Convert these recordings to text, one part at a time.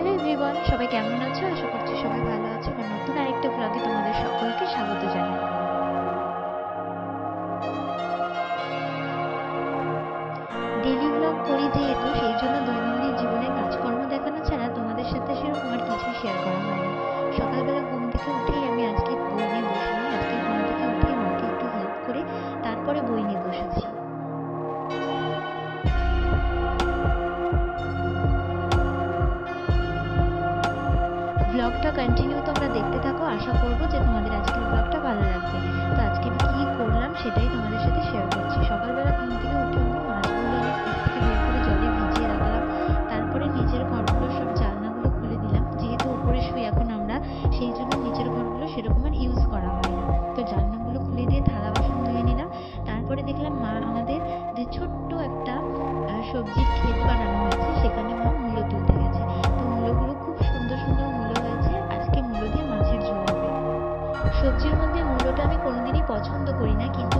Hello everyone, সবাই কেমন আছো? আশা করছি সবাই ভালো আছো। আমার নতুন আরেকটা ব্লগে তোমাদের সকলকে স্বাগত জানাই। ব্লগটা কন্টিনিউ তোমরা দেখতে থাকো। আশা করব যে তোমাদের আজকের ব্লগটা ভালো লাগবে। তো আজকে আমি কী করলাম সেটাই তোমাদের সাথে শেয়ার করছি। সকালবেলা ঘুম থেকে উঠে আমি মাছগুলো এনে ফ্রিজ থেকে বের করে জলে ভিজিয়ে রাখলাম। তারপরে নিচের ঘরগুলো সব জানলাগুলো খুলে দিলাম। যেহেতু উপরে শুই এখন আমরা, সেই জন্য নিচের ঘরগুলো সেরকম আর ইউজ করা হয় না। তো জানলাগুলো খুলে দিয়ে থালা বাসন ধুয়ে নিলাম। তারপরে দেখলাম মা আমাদের যে ছোট্ট একটা সবজির ক্ষেত বানানো হয়েছে, সেখানে মা পছন্দ করি না কিন্তু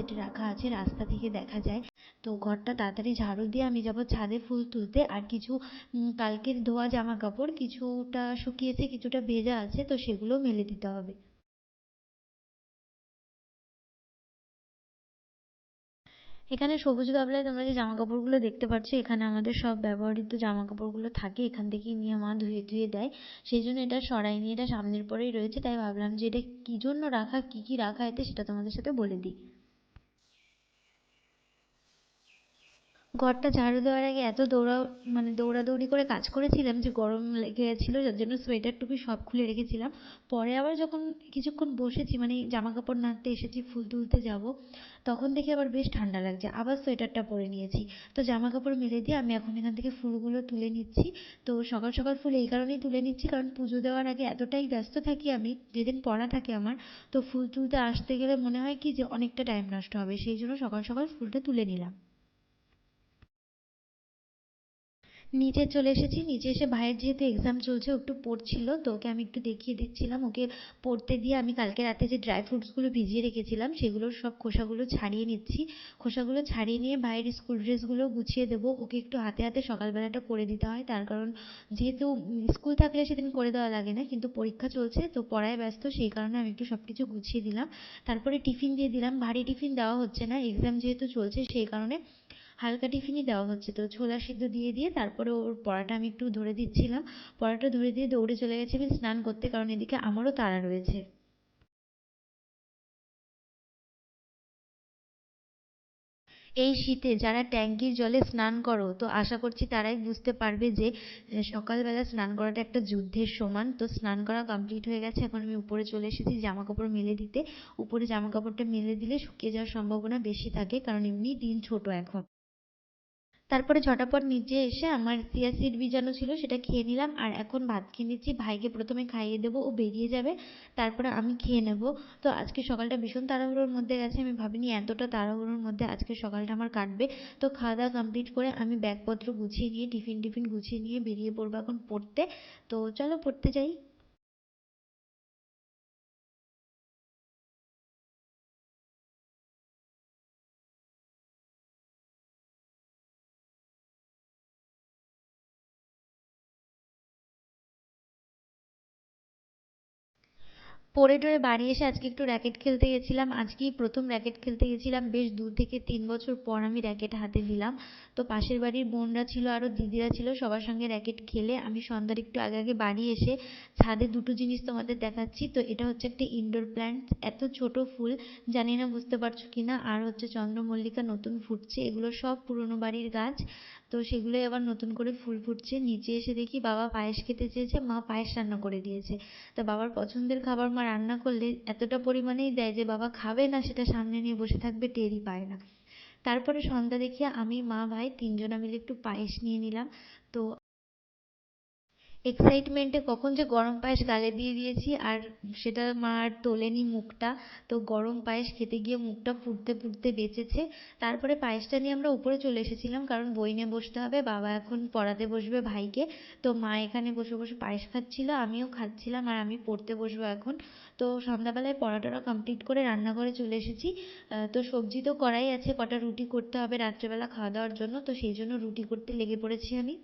সানসেটে রাখা আছে, রাস্তা থেকে দেখা যায়। তো ঘরটা তাড়াতাড়ি ঝাড়ু দিয়ে আমি যাব ছাদে ফুল তুলতে। আর কিছু কালকের ধোয়া জামা কাপড় কিছুটা শুকিয়েছে, কিছুটা ভেজা আছে, তো সেগুলো মেলে দিতে হবে। এখানে সবুজ গামলায় তোমরা যে জামা কাপড়গুলো দেখতে পাচ্ছ, এখানে আমাদের সব ব্যবহৃত জামা কাপড়গুলো থাকে। এখান থেকেই নিয়ে মা ধুয়ে ধুয়ে দেয়। সেই জন্য এটা সরাই নিয়ে, এটা সামনের পরেই রয়েছে। তাই ভাবলাম যে এটা কী জন্য রাখা, কী কী রাখা এতে সেটা তোমাদের সাথে বলে দিই। ঘরটা ঝাড়ু দেওয়ার আগে এত দৌড়া মানে দৌড়াদৌড়ি করে কাজ করেছিলাম যে গরম লেগে গেছিল যার জন্য সোয়েটার টুপি সব খুলে রেখেছিলাম। পরে আবার যখন কিছুক্ষণ বসেছি মানে জামা কাপড় নাড়তে এসেছি, ফুল তুলতে যাব, তখন দেখি আবার বেশ ঠান্ডা লাগছে। আবার সোয়েটারটা পরে নিয়েছি। তো জামা কাপড় মেলে দিয়ে আমি এখন এখান থেকে ফুলগুলো তুলে নিচ্ছি। তো সকাল সকাল ফুল এই কারণেই তুলে নিচ্ছি, কারণ পুজো দেওয়ার আগে এতটাই ব্যস্ত থাকি আমি, যেদিন পড়া থাকে আমার। তো ফুল তুলতে আসতে গেলে মনে হয় কি যে অনেকটা টাইম নষ্ট হবে, সেই জন্য সকাল সকাল ফুলটা তুলে নিলাম। নিচে চলে এসেছি। নিচে এসে ভাইয়ের যেহেতু এক্সাম চলছে, ও একটু পড়ছিল, তো ওকে আমি একটু দেখিয়ে দিচ্ছিলাম। ওকে পড়তে দিয়ে আমি কালকে রাতে যে ড্রাই ফ্রুটসগুলো ভিজিয়ে রেখেছিলাম সেগুলোর সব খোসাগুলো ছাড়িয়ে নিচ্ছি। খোসাগুলো ছাড়িয়ে নিয়ে ভাইয়ের স্কুল ড্রেসগুলো গুছিয়ে দেবো। ওকে একটু হাতে হাতে সকালবেলাটা করে দিতে হয়। তার কারণ যেহেতু স্কুল থাকলে সেদিন করে দেওয়া লাগে না, কিন্তু পরীক্ষা চলছে, তো পড়ায় ব্যস্ত, সেই কারণে আমি একটু সব কিছু গুছিয়ে দিলাম। তারপরে টিফিন দিয়ে দিলাম। ভারী টিফিন দেওয়া হচ্ছে না এক্সাম যেহেতু চলছে, সেই কারণে হালকা টিফিনই দেওয়া হচ্ছে। তো ছোলা সিদ্ধ দিয়ে দিয়ে তারপরে ওর পড়াটা আমি একটু ধরে দিচ্ছিলাম। পড়াটা ধরে দিয়ে দৌড়ে চলে গেছে আমি স্নান করতে, কারণ এদিকে আমারও তাড়া রয়েছে। এই শীতে যারা ট্যাঙ্কির জলে স্নান করো, তো আশা করছি তারাই বুঝতে পারবে যে সকালবেলা স্নান করাটা একটা যুদ্ধের সমান। তো স্নান করা কমপ্লিট হয়ে গেছে, এখন আমি উপরে চলে এসেছি জামা কাপড় মেলে দিতে। উপরে জামা কাপড়টা মেলে দিলে শুকিয়ে যাওয়ার সম্ভাবনা বেশি থাকে, কারণ এমনি দিন ছোট এখন। তারপরে ঝটাপট নিচে এসে আমার চিয়া সিড ভিজানো ছিল, সেটা খেয়ে নিলাম। আর এখন ভাত খেয়ে নিচ্ছি, ভাইকে প্রথমে খাইয়ে দেবো, ও বেরিয়ে যাবে, তারপরে আমি খেয়ে নেব। তো আজকে সকালটা ভীষণ তাড়াহুড়োর মধ্যে গেছে, আমি ভাবিনি এতটা তাড়াহুড়োর মধ্যে আজকে সকালটা আমার কাটবে। তো খাওয়া দাওয়া কমপ্লিট করে আমি ব্যাগপত্র গুছিয়ে নিয়ে, টিফিন টিফিন গুছিয়ে নিয়ে বেরিয়ে পড়ব এখন পড়তে। তো চলো পড়তে যাই। পড়ে টরে বাড়ি এসে আজকে একটু র্যাকেট খেলতে গেছিলাম। আজকেই প্রথম র্যাকেট খেলতে গেছিলাম। বেশ দু থেকে তিন বছর পর আমি র্যাকেট হাতে দিলাম তো পাশের বাড়ির বোনরা ছিল আরও দিদিরা ছিল, সবার সঙ্গে র্যাকেট খেলে আমি সন্ধ্যার একটু আগে আগে বাড়ি এসে ছাদে দুটো জিনিস তোমাদের দেখাচ্ছি। তো এটা হচ্ছে একটা ইনডোর প্ল্যান্ট এত ছোট ফুল, জানি না, বুঝতে পারছ কি না আর হচ্ছে চন্দ্রমল্লিকা নতুন ফুটছে। এগুলো সব পুরনো বাড়ির গাছ। তো সেগুলোই আবার নতুন করে ফুল ফুটছে। নিচে এসে দেখি বাবা পায়েস খেতে চেয়েছে, মা পায়েস রান্না করে দিয়েছে। তো বাবার পছন্দের খাবার মা রান্না করলে এতটা পরিমাণেই দেয় যে বাবা খাবে না, সেটা সামনে নিয়ে বসে থাকবে, টেরই পায় না। তারপরে সন্ধ্যা দেখি আমি, মা, ভাই তিনজনা মিলে একটু পায়েস নিয়ে নিলাম। তো এক্সাইটমেন্টে কখন যে গরম পায়েস গালে দিয়ে দিয়েছি, আর সেটা মা আর তোলেনি মুখটা। তো গরম পায়েস খেতে গিয়ে মুখটা ফুটতে ফুটতে বেঁচেছে। তারপরে পায়েসটা নিয়ে আমরা উপরে চলে এসেছিলাম, কারণ বই নিয়ে বসতে হবে, বাবা এখন পড়াতে বসবে ভাইকে। তো মা এখানে বসে বসে পায়েস খাচ্ছিল, আমিও খাচ্ছিলাম, আর আমি পড়তে বসবো এখন। তো সন্ধ্যাবেলায় পড়া টড়া কমপ্লিট করে রান্নাঘরে চলে এসেছি। তো সবজি তো করাই আছে, কটা রুটি করতে হবে রাত্রেবেলা খাওয়া দাওয়ার জন্য, তো সেই জন্য রুটি করতে লেগে পড়েছি আমি।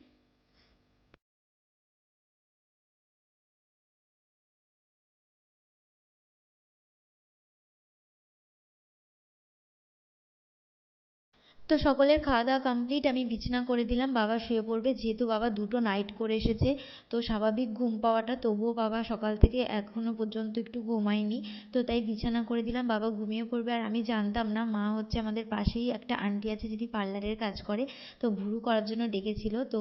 তো সকলের খাওয়া দাওয়া কমপ্লিট আমি বিছানা করে দিলাম, বাবা শুয়ে পড়বে। যেহেতু বাবা দুটো নাইট করে এসেছে, তো স্বাভাবিক ঘুম পাওয়াটা, তবুও বাবা সকাল থেকে এখনও পর্যন্ত একটু ঘুমায়নি। তো তাই বিছানা করে দিলাম, বাবা ঘুমিয়ে পড়বে। আর আমি জানতাম না, মা হচ্ছে আমাদের পাশেই একটা আন্টি আছে, যিনি পার্লারের কাজ করে। তো ভুরু করার জন্য ডেকেছিল। তো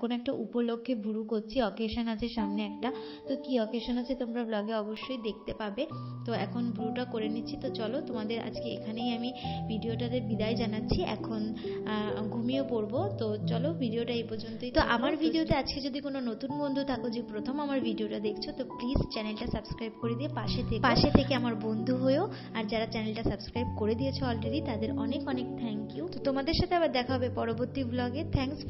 কোনো একটা উপলক্ষে ভুরু করছি অকেশন আছে সামনে একটা। তো কী অকেশন আছে তোমরা ব্লগে অবশ্যই দেখতে পাবে। তো এখন ভুরুটা করে নিচ্ছি। তো চলো তোমাদের আজকে এখানেই আমি ভিডিওটাতে বিদায় জানাচ্ছি। এখন ঘুমিয়ে পড়ব। তো চলো ভিডিওটা এই পর্যন্তই। তো আমার ভিডিওতে আজকে যদি কোনো নতুন বন্ধু থাকো যে প্রথম আমার ভিডিওটা দেখছ তো প্লিজ চ্যানেলটা সাবস্ক্রাইব করে দিয়ে পাশে থেকে। পাশে থেকে আমার বন্ধু হয়েও আর যারা চ্যানেলটা সাবস্ক্রাইব করে দিয়েছ অলরেডি তাদের অনেক অনেক থ্যাংক ইউ তো তোমাদের সাথে আবার দেখা হবে পরবর্তী ব্লগে থ্যাংকস